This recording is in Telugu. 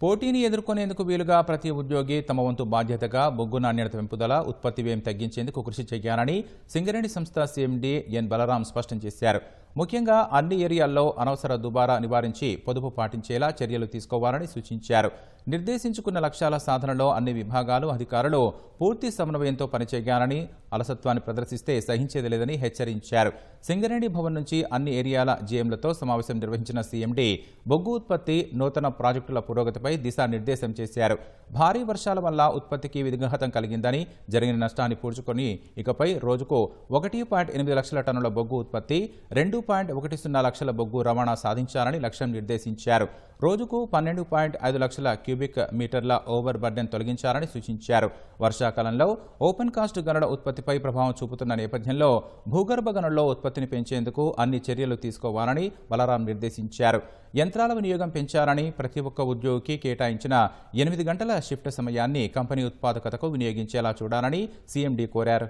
పోటీని ఎదుర్కొనేందుకు వీలుగా ప్రతి ఉద్యోగి తమ వంతు బాధ్యతగా బొగ్గు నాణ్యత పెంపుదల ఉత్పత్తి వ్యయం తగ్గించేందుకు కృషి చేయాలని సింగరేణి సంస్థ సీఎండీ ఎన్ బలరాం స్పష్టం చేశారు. ముఖ్యంగా అన్ని ఏరియాల్లో అనవసర దుబారా నివారించి పొదుపు పాటించేలా చర్యలు తీసుకోవాలని సూచించారు. నిర్దేశించుకున్న లక్ష్యాల సాధనలో అన్ని విభాగాలు అధికారులు పూర్తి సమన్వయంతో పనిచేయాలని అలసత్వాన్ని ప్రదర్శిస్తే సహించేది లేదని హెచ్చరించారు. సింగరేణి భవన్ నుంచి అన్ని ఏరియాల జీఎంలతో సమావేశం నిర్వహించిన సీఎండీ బొగ్గు ఉత్పత్తి నూతన ప్రాజెక్టుల పురోగతిపై దిశానిర్దేశం చేశారు. భారీ వర్షాల వల్ల ఉత్పత్తికి విఘాతం కలిగిందని జరిగిన నష్టాన్ని పూడ్చుకొని ఇకపై రోజుకు ఒకటి పాయింట్ ఎనిమిది లక్షల టన్నుల బొగ్గు ఉత్పత్తి రెండు పాయింట్ ఒకటి సున్నా లక్షల బొగ్గు రవాణా సాధించాలని లక్ష్యం నిర్దేశించారు. రోజుకు పన్నెండు పాయింట్ ఐదు లక్షల క్యూబిక్ మీటర్ల ఓవర్ బర్డెన్ తొలగించాలని సూచించారు. వర్షాకాలంలో ఓపెన్ కాస్ట్ గనుల ఉత్పత్తిపై ప్రభావం చూపుతున్న నేపథ్యంలో భూగర్భ గనుల్లో ఉత్పత్తిని పెంచేందుకు అన్ని చర్యలు తీసుకోవాలని బలరాం నిర్దేశించారు. యంత్రాల వినియోగం పెంచాలని ప్రతి ఒక్క ఉద్యోగికి కేటాయించిన ఎనిమిది గంటల షిఫ్ట్ సమయాన్ని కంపెనీ ఉత్పాదకతకు వినియోగించేలా చూడాలని సీఎండీ కోరారు.